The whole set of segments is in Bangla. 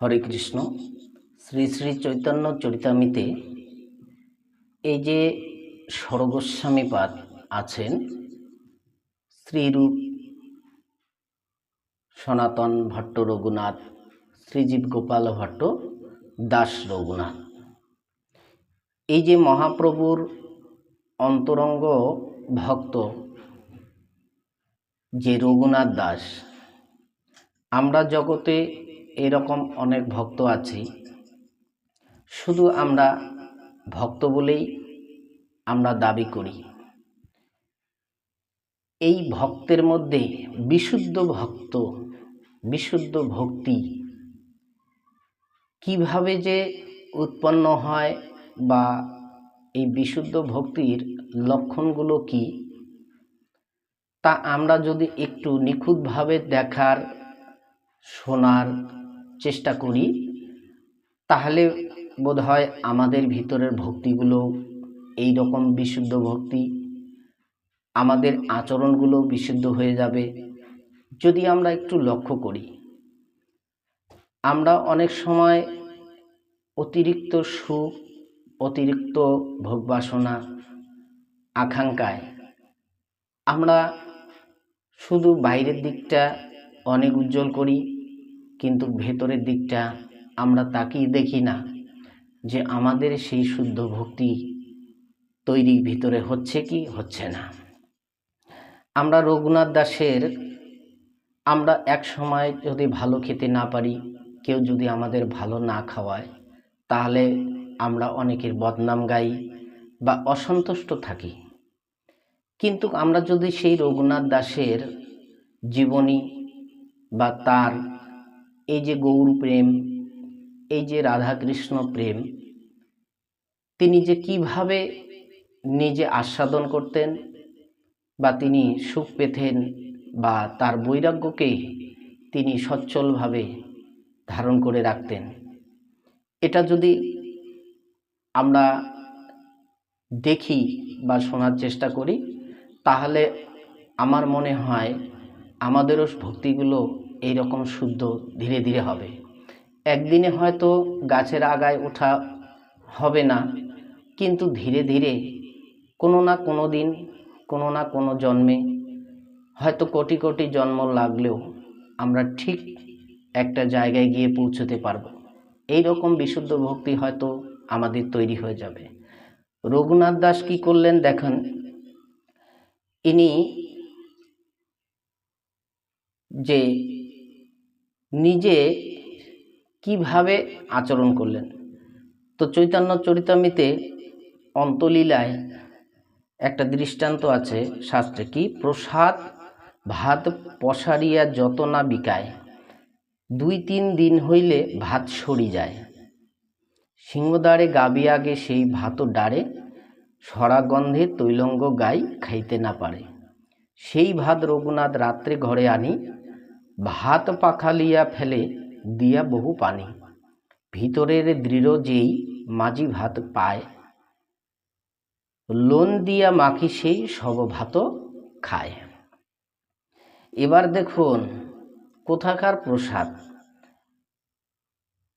হরে কৃষ্ণ। শ্রী শ্রী চৈতন্য চরিতামিতে এই যে স্বর্গস্বামীপাদ আছেন, শ্রীরূপ সনাতন ভট্ট রঘুনাথ, শ্রীজীব গোপাল ভট্ট, দাস রঘুনাথ। এই যে মহাপ্রভুর অন্তরঙ্গ ভক্ত যে রঘুনাথ দাস, আমরা জগতে এরকম অনেক ভক্ত আছি। শুধু আমরা ভক্ত বলেই আমরা দাবি করি। এই ভক্তের মধ্যে বিশুদ্ধ ভক্ত, বিশুদ্ধ ভক্তি কীভাবে যে উৎপন্ন হয় বা এই বিশুদ্ধ ভক্তির লক্ষণগুলো কি, তা আমরা যদি একটু নিখুঁতভাবে দেখার, শোনার চেষ্টা করি, তাহলে বোধহয় আমাদের ভিতরের ভক্তিগুলো, এই রকম বিশুদ্ধ ভক্তি, আমাদের আচরণগুলো বিশুদ্ধ হয়ে যাবে। যদি আমরা একটু লক্ষ্য করি, আমরা অনেক সময় অতিরিক্ত সুখ, অতিরিক্ত ভোগবাসনা আকাঙ্ক্ষায়, আমরা শুধু বাইরের দিকটা অনেক উজ্জ্বল করি কিন্তু ভেতরের দিকটা আমরা তাকিয়ে দেখি না যে আমাদের সেই শুদ্ধ ভক্তি তৈরি ভিতরে হচ্ছে কি হচ্ছে না। আমরা রঘুনাথ দাসের আমরা এক সময় যদি ভালো খেতে না পারি, কেউ যদি আমাদের ভালো না খাওয়ায়, তাহলে আমরা অনেকের বদনাম গাই বা অসন্তুষ্ট থাকি। কিন্তু আমরা যদি সেই রঘুনাথ দাসের জীবনী বা তার এই যে গৌর প্রেম, এই যে রাধাকৃষ্ণ প্রেম, তিনি যে কীভাবে নিজে আস্বাদন করতেন বা তিনি সুখ পেতেন বা তার বৈরাগ্যকে তিনি সচ্ছলভাবে ধারণ করে রাখতেন। এটা যদি আমরা দেখি বা শোনার চেষ্টা করি, তাহলে আমার মনে হয় আমাদেরও ভক্তিগুলো এই রকম শুদ্ধ ধীরে ধীরে হবে। একদিনে হয়তো গাছের আগায় ওঠা হবে না, কিন্তু ধীরে ধীরে কোনো না কোনো দিন, কোনো না কোনো জন্মে হয়তো কোটি কোটি জন্ম লাগলেও আমরা ঠিক একটা জায়গায় গিয়ে পৌঁছতে পারব। এই রকম বিশুদ্ধ ভক্তি হয়তো আমাদের তৈরি হয়ে যাবে। রঘুনাথ দাস কি করলেন দেখেন, ইনি যে নিজে কীভাবে আচরণ করলেন? তো চৈতন্য চরিতামিতে অন্তলীলায় একটা দৃষ্টান্ত আছে শাস্ত্রে, কি? প্রসাদ ভাত পশারিয়া যত না বিকায়, দুই তিন দিন হইলে ভাত সরি যায়। সিংহদ্বারে গাবি আগে সেই ভাতও ডারে সরাগন্ধে তৈলঙ্গ গাই খাইতে না পারে। সেই ভাত রঘুনাথ রাত্রে ঘরে আনি ভাত পাখালিয়া ফেলে দিয়া বহু পানি। ভিতরের দৃঢ় যেই মাঝি ভাত পায়, লোন দিয়া মাখি সেই সব ভাত খায়। এবার দেখুন কোথাকার প্রসাদ।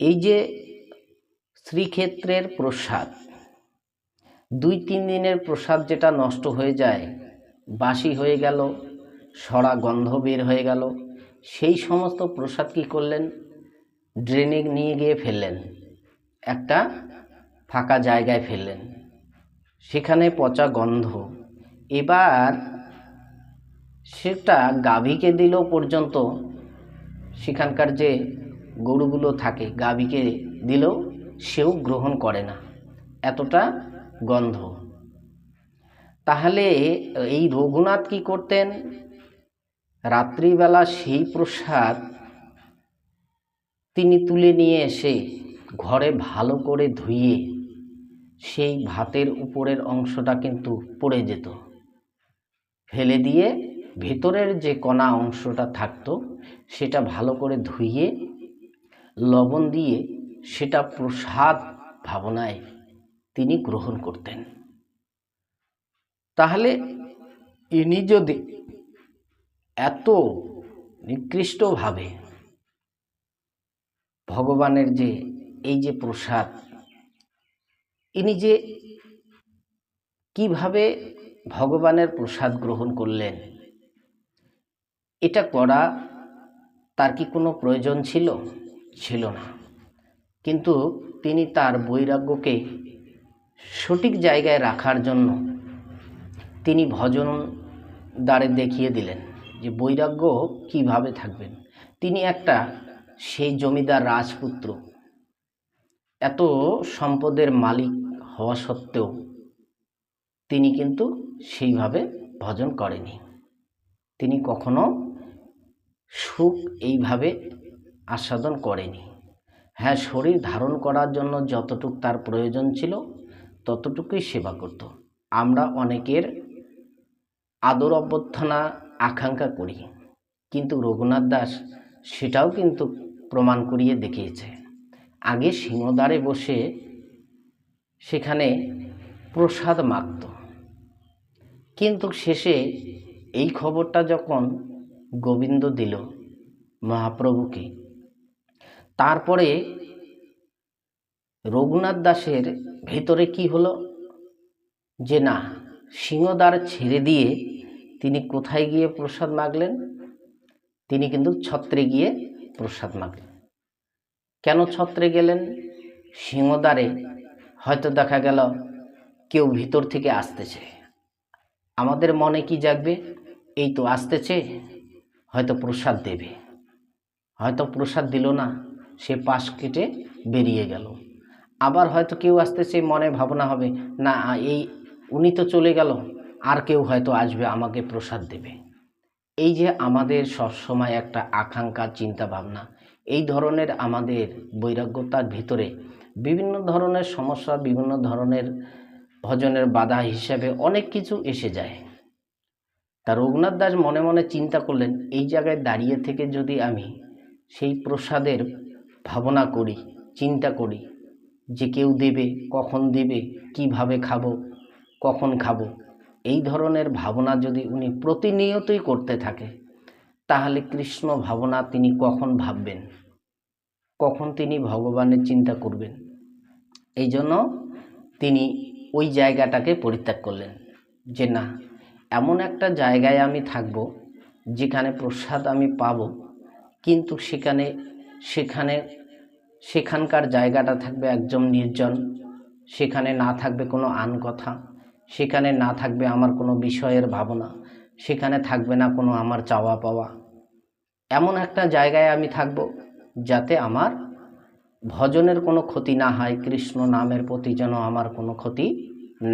এই যে শ্রীক্ষেত্রের প্রসাদ, দুই তিন দিনের প্রসাদ যেটা নষ্ট হয়ে যায়, বাসি হয়ে গেল সরা গন্ধ বের হয়ে গেল সেই সমস্ত প্রসাদ কী করলেন? ড্রেনে নিয়ে গিয়ে ফেললেন। একটা ফাঁকা জায়গায় ফেললেন। সেখানে পচা গন্ধ। এবার সেটা গাভীকে দিলেও পর্যন্ত। সেখানকার যে গরুগুলো থাকে, গাভীকে দিলেও সেও গ্রহণ করে না। এতটা গন্ধ। তাহলে এই রঘুনাথ কি করতেন? রাত্রিবেলা সেই প্রসাদ তিনি তুলে নিয়ে এসে ঘরে ভালো করে ধুইয়ে সেই ভাতের উপরের অংশটা কিন্তু পড়ে যেত। ফেলে দিয়ে ভেতরের যে কণা অংশটা থাকতো, সেটা ভালো করে ধুইয়ে লবণ দিয়ে সেটা প্রসাদ ভাবনায় তিনি গ্রহণ করতেন। তাহলে ইনি যদি এত নিকৃষ্টভাবে ভগবানের যে এই যে প্রসাদ, ইনি যে কীভাবে ভগবানের প্রসাদ গ্রহণ করলেন, এটা করা তার কি কোনো প্রয়োজন ছিল? ছিল না। কিন্তু তিনি তার বৈরাগ্যকে সঠিক জায়গায় রাখার জন্য তিনি ভজন দ্বারে দেখিয়ে দিলেন। যে বৈরাগ্য কীভাবে থাকবেন? তিনি একটা সেই জমিদার রাজপুত্র। এত সম্পদের মালিক হওয়া সত্ত্বেও তিনি কিন্তু সেইভাবে ভজন করেনি। তিনি কখনো সুখ এইভাবে আস্বাদন করেনি। হ্যাঁ শরীর ধারণ করার জন্য যতটুক তার প্রয়োজন ছিল, ততটুকুই সেবা করত। আমরা অনেকের আদর অভ্যর্থনা আকাঙ্ক্ষা করি। কিন্তু রঘুনাথ দাস সেটাও কিন্তু প্রমাণ করিয়ে দেখিয়েছে। আগে সিংহদ্বারে বসে সেখানে প্রসাদ মাগত। কিন্তু শেষে এই খবরটা যখন গোবিন্দ দিল মহাপ্রভুকে, তারপরে রঘুনাথ দাসের ভেতরে কি হলো? যে না, সিংহদ্বার ছেড়ে দিয়ে তিনি কোথায় গিয়ে প্রসাদ মাগলেন? তিনি কিন্তু ছত্রে গিয়ে প্রসাদ মাগলেন। কেন ছত্রে গেলেন? সিংহদ্বারে হয়তো দেখা গেল কেউ ভিতর থেকে আসতেছে। আমাদের মনে কি জাগবে? এই তো আসতেছে, হয়তো প্রসাদ দেবে। হয়তো প্রসাদ দিল না, সে পাশ কেটে বেরিয়ে গেল। আবার হয়তো কেউ আসতেছে, মনে ভাবনা হবে, না, এই, উনি তো চলে গেল। আর কেউ হয়তো আসবে আমাকে প্রসাদ দেবে। এই যে আমাদের সবসময় একটা আকাঙ্ক্ষা চিন্তা ভাবনা এই ধরনের আমাদের বৈরাগ্যতার ভিতরে বিভিন্ন ধরনের সমস্যা, বিভিন্ন ধরনের ভজনের বাধা হিসাবে অনেক কিছু এসে যায়। তা রঘুনাথ দাস মনে মনে চিন্তা করলেন, এই জায়গায় দাঁড়িয়ে থেকে যদি আমি সেই প্রসাদের ভাবনা করি, চিন্তা করি যে কেউ দেবে, কখন দেবে, কীভাবে খাব, কখন খাব এই ধরনের ভাবনা যদি উনি প্রতিনিয়তই করতে থাকে, তাহলে কৃষ্ণ ভাবনা তিনি কখন ভাববেন? কখন তিনি ভগবানের চিন্তা করবেন? এই জন্য তিনি ওই জায়গাটাকে পরিত্যাগ করলেন যে, না, এমন একটা জায়গায় আমি থাকব, যেখানে প্রসাদ আমি পাব, কিন্তু সেখানে সেখানে, সেখানকার জায়গাটা থাকবে একদম নির্জন, সেখানে না থাকবে কোনো আন কথা সেখানে না থাকবে আমার কোনো বিষয়ের ভাবনা, সেখানে থাকবে না কোনো আমার চাওয়া পাওয়া। এমন একটা জায়গায় আমি থাকব যাতে আমার ভজনের কোনো ক্ষতি না হয়, কৃষ্ণ নামের প্রতি যেন আমার কোনো ক্ষতি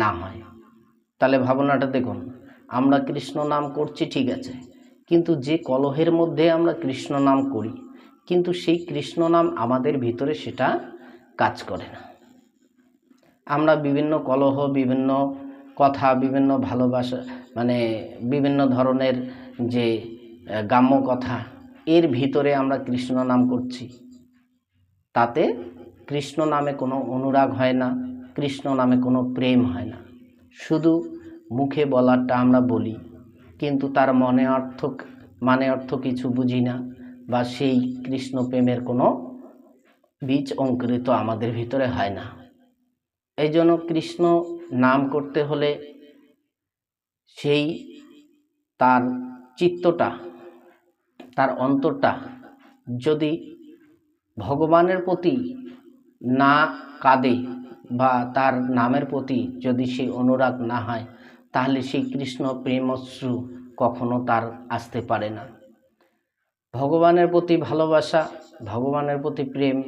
না হয়। তাহলে ভাবনাটা দেখুন, আমরা কৃষ্ণ নাম করছি ঠিক আছে, কিন্তু যে কলহের মধ্যে আমরা কৃষ্ণ নাম করি, কিন্তু সেই কৃষ্ণ নাম আমাদের ভিতরে সেটা কাজ করে না। আমরা বিভিন্ন কলহ, বিভিন্ন কথা, বিভিন্ন ভালোবাসা মানে বিভিন্ন ধরনের যে গ্রাম্য কথা, এর ভিতরে আমরা কৃষ্ণ নাম করছি। তাতে কৃষ্ণ নামে কোনো অনুরাগ হয় না, কৃষ্ণ নামে কোনো প্রেম হয় না। শুধু মুখে বলারটা আমরা বলি, কিন্তু তার মনে অর্থ মানে অর্থ কিছু বুঝি না বা সেই কৃষ্ণ প্রেমের কোনো বীজ অঙ্কুরিত আমাদের ভিতরে হয় না। এই জন্য কৃষ্ণ নাম করতে হলে সেই তার চিত্তটা, তার অন্তরটা যদি ভগবানের প্রতি না কাঁদে বা তার নামের প্রতি যদি সে অনুরাগ না হয়, তাহলে সেই কৃষ্ণ প্রেমশ্রু কখনো তার আসতে পারে না। ভগবানের প্রতি ভালোবাসা, ভগবানের প্রতি প্রেম,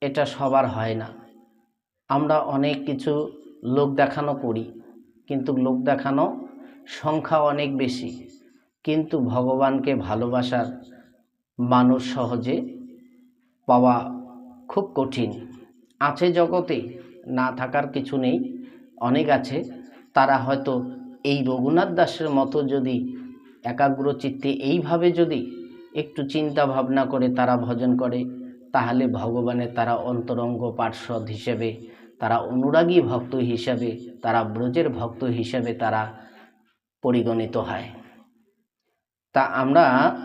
এটা সবার হয় না। আমরা অনেক কিছু লোক দেখানো করি, কিন্তু লোক দেখানো সংখ্যা অনেক বেশি। কিন্তু ভগবানকে ভালোবাসার মানুষ সহজে পাওয়া খুব কঠিন। আছে জগতে, না থাকার কিছু নেই, অনেক আছে। তারা হয়তো এই রঘুনাথ দাসের মতো যদি একাগ্র চিত্তে এইভাবে যদি একটু চিন্তা ভাবনা করে তারা ভজন করে, তাহলে ভগবানের তারা অন্তরঙ্গ পার্শ্বদ হিসেবে তারা অনুরাগী ভক্ত হিসাবে, তারা ব্রজের ভক্ত হিসাবে তারা পরিগণিত হয়। তা আমরা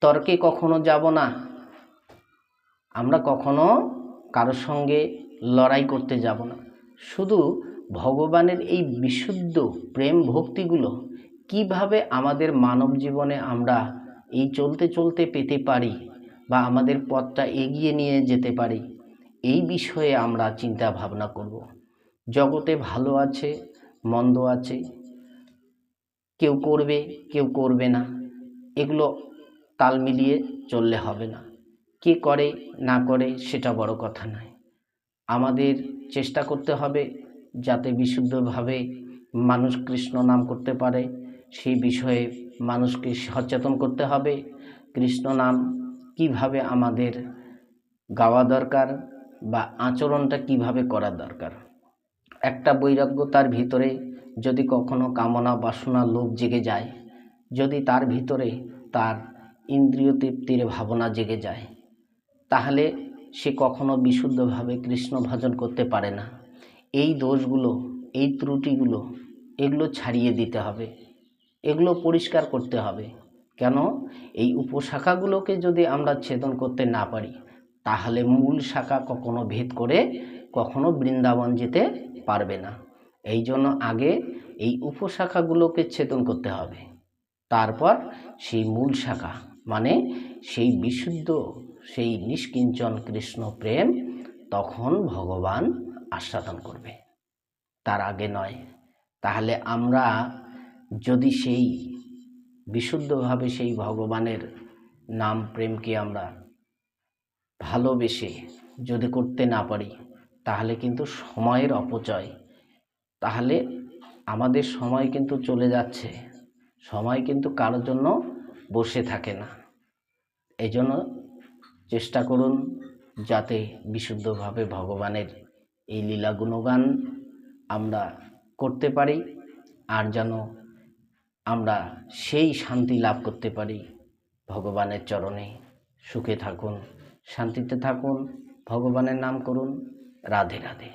তর্কে কখনো যাব না। আমরা কখনো কারোর সঙ্গে লড়াই করতে যাব না। শুধু ভগবানের এই বিশুদ্ধ প্রেম ভক্তিগুলো কীভাবে আমাদের মানব জীবনে আমরা এই চলতে চলতে পেতে পারি বা আমাদের পথটা এগিয়ে নিয়ে যেতে পারি এই বিষয়ে আমরা চিন্তা ভাবনা করব। জগতে ভালো আছে, মন্দ আছে, কেউ করবে কেউ করবে না, এগুলো তাল মিলিয়ে চললে হবে না। কে করে, না করে সেটা বড় কথা নয়। আমাদের চেষ্টা করতে হবে যাতে বিশুদ্ধভাবে মানুষ কৃষ্ণ নাম করতে পারে, সেই বিষয়ে মানুষকে সচেতন করতে হবে। কৃষ্ণ নাম কীভাবে আমাদের গাওয়া দরকার বা আচরণটা কীভাবে করা দরকার? একটা বৈরাগ্যতার ভিতরে যদি কখনো কামনা, বাসনা, লোভ জেগে যায়, যদি তার ভিতরে তার ইন্দ্রিয় তৃপ্তির ভাবনা জেগে যায়, তাহলে সে কখনো বিশুদ্ধভাবে কৃষ্ণ ভজন করতে পারে না। এই দোষগুলো, এই ত্রুটিগুলো, এগুলো ছাড়িয়ে দিতে হবে। এগুলো পরিষ্কার করতে হবে। কেন? এই উপশাখাগুলোকে যদি আমরা ছেদন করতে না পারি তাহলে মূল শাখা কখনো ভেদ করে কখনো বৃন্দাবন যেতে পারবে না। এই জন্য আগে এই উপশাখাগুলোকে ছেদন করতে হবে। তারপর সেই মূল শাখা মানে সেই বিশুদ্ধ, সেই নিষ্কিঞ্চন কৃষ্ণ প্রেম তখন ভগবান আস্বাদন করবে। তার আগে নয়। তাহলে আমরা যদি সেই বিশুদ্ধভাবে সেই ভগবানের নাম প্রেমকে আমরা ভালোবেসে যদি করতে না পারি, তাহলে কিন্তু সময়ের অপচয়। তাহলে আমাদের সময় কিন্তু চলে যাচ্ছে। সময় কিন্তু কারোর জন্য বসে থাকে না। এই জন্য চেষ্টা করুন যাতে বিশুদ্ধভাবে ভগবানের এই লীলা গুণগান আমরা করতে পারি, আর যেন আমরা সেই শান্তি লাভ করতে পারি। ভগবানের চরণে সুখে থাকুন। শান্তিতে থাকুন ভগবানের নাম করুন রাধে রাধে।